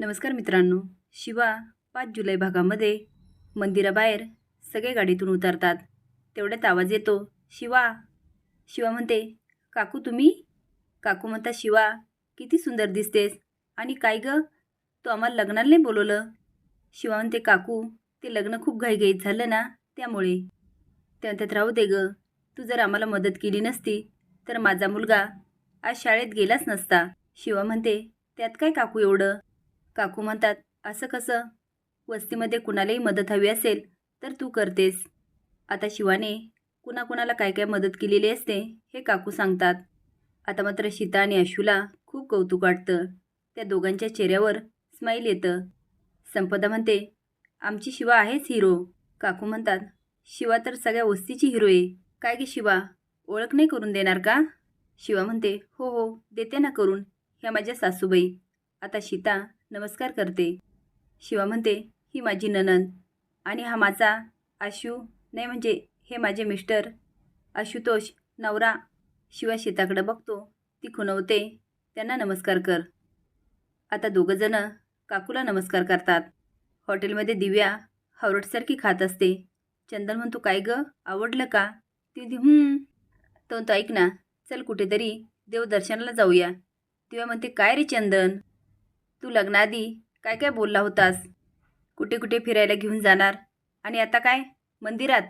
नमस्कार मित्रांनो. शिवा पाच जुलै भागामध्ये मंदिराबाहेर सगळे गाडीतून उतरतात. तेवढ्यात आवाज येतो शिवा शिवा म्हणते काकू तुम्ही? काकू म्हणता शिवा किती सुंदर दिसतेस. आणि काय गं? तू आम्हाला लग्नाला नाही बोलवलं? शिवा म्हणते काकू ते लग्न खूप घाईघाईत झालं ना त्यामुळे. त्यात म्हणतात राहू दे गं. तू जर आम्हाला मदत केली नसती तर माझा मुलगा आज शाळेत गेलाच नसता. शिवा म्हणते त्यात काय काकू एवढं? काकू म्हणतात असं कसं? वस्तीमध्ये कुणालाही मदत हवी असेल तर तू करतेस. आता शिवाने कुणाकुणाला काय काय मदत केलेली असते हे काकू सांगतात. आता मात्र सीता आणि अशूला खूप कौतुक वाटतं. त्या दोघांच्या चेहऱ्यावर स्माईल येतं. संपदा म्हणते आमची शिवा आहेच हिरो काकू म्हणतात शिवा तर सगळ्या वस्तीची हिरो आहे. काय गे शिवा? ओळख नाही करून देणार का? शिवा म्हणते हो हो देते ना करून. ह्या माझ्या सासूबाई. आता सीता नमस्कार करते. शिवा म्हणते ही माझी ननंद आणि हा माझा आशू. नाही म्हणजे हे माझे मिस्टर. आशुतोष नवरा. शिवा शेताकडं बघतो. ती खुणवते. त्यांना नमस्कार कर. आता दोघंजणं काकूला नमस्कार करतात. हॉटेलमध्ये दिव्या हवरटसारखी खात असते. चंदन म्हणतो काय गं? आवडलं का? ती तो म्हणतो ऐक ना. चल कुठेतरी देवदर्शनाला जाऊया. दिव्या म्हणते काय रे चंदन? तू लग्नाआधी काय काय बोलला होतास? कुठे कुठे फिरायला घेऊन जाणार? आणि आता काय? मंदिरात?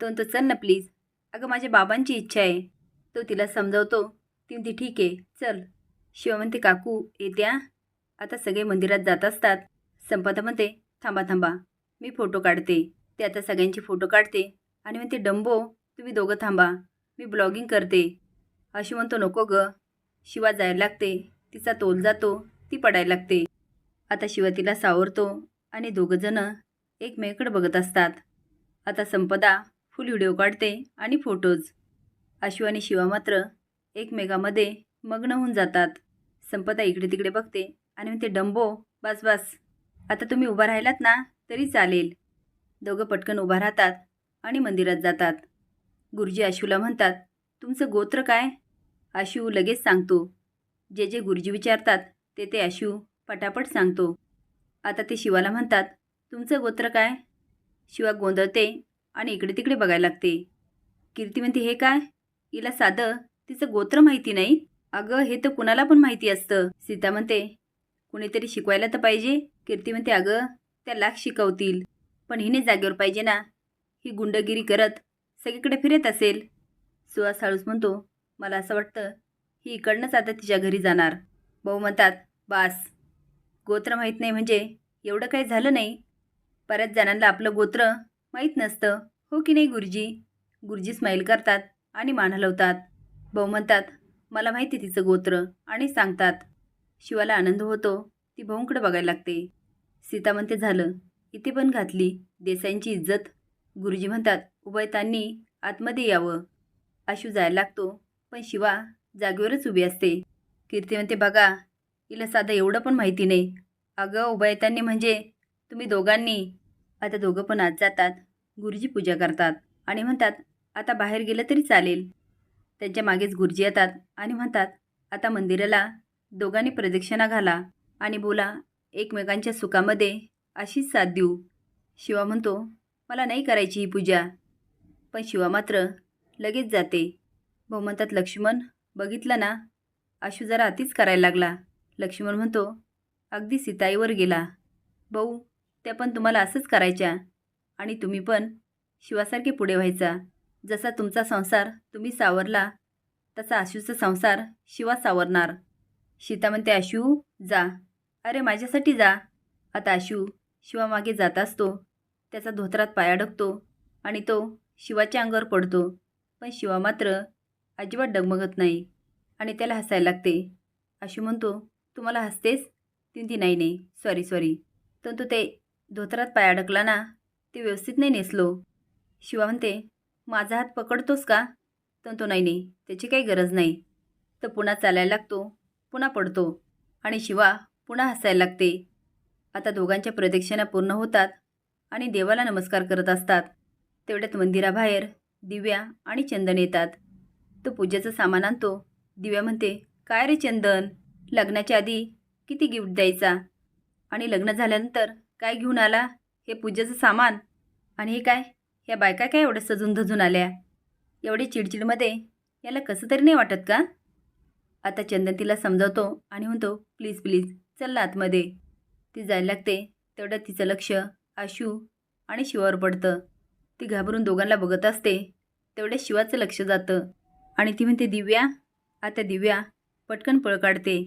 तो म्हणतो चल ना प्लीज. अगं माझ्या बाबांची इच्छा आहे. तो तिला समजावतो. ती म्हणते ठीक आहे चल. शिवा म्हणते काकू येत्या आता सगळे मंदिरात जात असतात. संपदा म्हणते थांबा थांबा. मी फोटो काढते. ते आता सगळ्यांचे फोटो काढते. आणि म्हणते डंबो तुम्ही दोघं थांबा. मी ब्लॉगिंग करते. अशी म्हणतो नको ग. शिवा जायला लागते. तिचा तोल जातो. ती पडायला लागते. आता शिवा तिला सावरतो आणि दोघंजणं एकमेकडे बघत असतात. आता संपदा फुल व्हिडिओ काढते आणि फोटोज आशू आणि शिवा मात्र एकमेकामध्ये मग्न होऊन जातात. संपदा इकडे तिकडे बघते आणि म्हणते डंबो बस बस. आता तुम्ही उभा राहिलात ना तरी चालेल. दोघं पटकन उभा राहतात आणि मंदिरात जातात. गुरुजी आशूला म्हणतात तुमचं गोत्र काय? आशू लगेच सांगतो जे जे गुरुजी विचारतात ते ते आशू पटापट सांगतो. आता ते शिवाला म्हणतात तुमचं गोत्र काय? शिवा गोंधळते आणि इकडे तिकडे बघायला लागते. कीर्ती म्हणते हे काय? हिला साधं तिचं गोत्र माहिती नाही? अगं हे तर कुणाला पण माहिती असतं. सीता म्हणते कुणीतरी शिकवायला तर पाहिजे. कीर्ती म्हणते अगं त्या लाख शिकवतील. पण हिने जागेवर पाहिजे ना. ही गुंडगिरी करत सगळीकडे फिरत असेल. सुहास हळूच म्हणतो मला असं वाटतं ही इकडनंच आता तिच्या घरी जाणार. भाऊ म्हणतात बास गोत्र माहीत नाही म्हणजे एवढं काही झालं नाही. बऱ्याच जणांना आपलं गोत्र माहीत नसतं. हो की नाही गुरुजी? गुरुजी स्माईल करतात आणि मान हलवतात. भाऊ म्हणतात मला माहिती तिचं गोत्र आणि सांगतात. शिवाला आनंद होतो. ती भाऊंकडे बघायला लागते. सीता म्हणते झालं. इथे पण घातली. देसाईंची इज्जत. गुरुजी म्हणतात उभयतांनी आतमध्ये यावं. आशू जायला लागतो पण शिवा जागेवरच उभी असते. कीर्ती म्हणते बघा हिला साधं एवढं पण माहिती नाही. अगं उभयतांनी म्हणजे तुम्ही दोघांनी आता दोघं पण आत जातात गुरुजी पूजा करतात आणि म्हणतात आता बाहेर गेलं तरी चालेल. त्यांच्या मागेच गुरुजी येतात आणि म्हणतात आता मंदिराला दोघांनी प्रदक्षिणा घाला आणि बोला एकमेकांच्या सुखामध्ये अशीच साथ देऊ. शिवा म्हणतो मला नाही करायची ही पूजा. पण शिवा मात्र लगेच जाते. भाऊ म्हणतात लक्ष्मण बघितलं ना आशू जरा अतिच करायला लागला. लक्ष्मण म्हणतो अगदी सीताईवर गेला. भाऊ त्या पण तुम्हाला असंच करायच्या. आणि तुम्ही पण शिवासारखे पुढे व्हायचा. जसा तुमचा संसार तुम्ही सावरला तसा आशूचा संसार शिवा सावरणार. सीता म्हणते आशू जा. अरे माझ्यासाठी जा. आता आशू शिवामागे जात असतो. त्याचा धोत्रात पाय अडकतो आणि तो शिवाच्या अंगावर पडतो. पण शिवा मात्र अजिबात डगमगत नाही. आणि त्याला हसायला लागते. अशी म्हणतो तुम्हाला हसतेस? ती नाही नाही. सॉरी सॉरी तर तो ते धोतरात पाय अडकला ना ते व्यवस्थित नाही नेसलो. शिवा म्हणते माझा हात पकडतोस का? तर तो नाही नाही. त्याची काही गरज नाही. तर पुन्हा चालायला लागतो पुन्हा पडतो आणि शिवा पुन्हा हसायला लागते. आता दोघांच्या प्रदक्षिणा पूर्ण होतात आणि देवाला नमस्कार करत असतात. तेवढ्यात मंदिराबाहेर दिव्या आणि चंदन येतात. तो पूजेचं सामान आणतो दिव्या म्हणते काय रे चंदन? लग्नाच्या आधी किती गिफ्ट द्यायचा? आणि लग्न झाल्यानंतर काय घेऊन आला? हे पूजेचं सामान? आणि हे काय? ह्या बायका काय एवढं सजून धजून आल्या? एवढी चिडचिडमध्ये याला कसं तरी नाही वाटत का? आता चंदन तिला समजावतो आणि म्हणतो प्लीज प्लीज चल ना आतमध्ये. ती जायला लागते. तेवढ्यात तिचं लक्ष आशू आणि शिवावर पडतं. ती घाबरून दोघांना बघत असते. तेवढ्या शिवाचं लक्ष जातं. आणि ती म्हणते दिव्या आता दिव्या पटकन पळ काढते.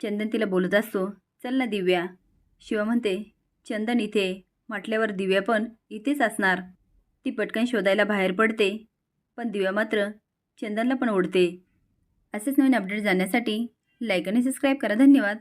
चंदन तिला बोलत असतो चल ना दिव्या. शिवा म्हणते चंदन इथे. म्हटल्यावर दिव्या पण इथेच असणार. ती पटकन शोधायला बाहेर पडते पण दिव्या मात्र चंदनला पण ओढते. असेच नवीन अपडेट जाण्यासाठी लाईक आणि सबस्क्राईब करा. धन्यवाद.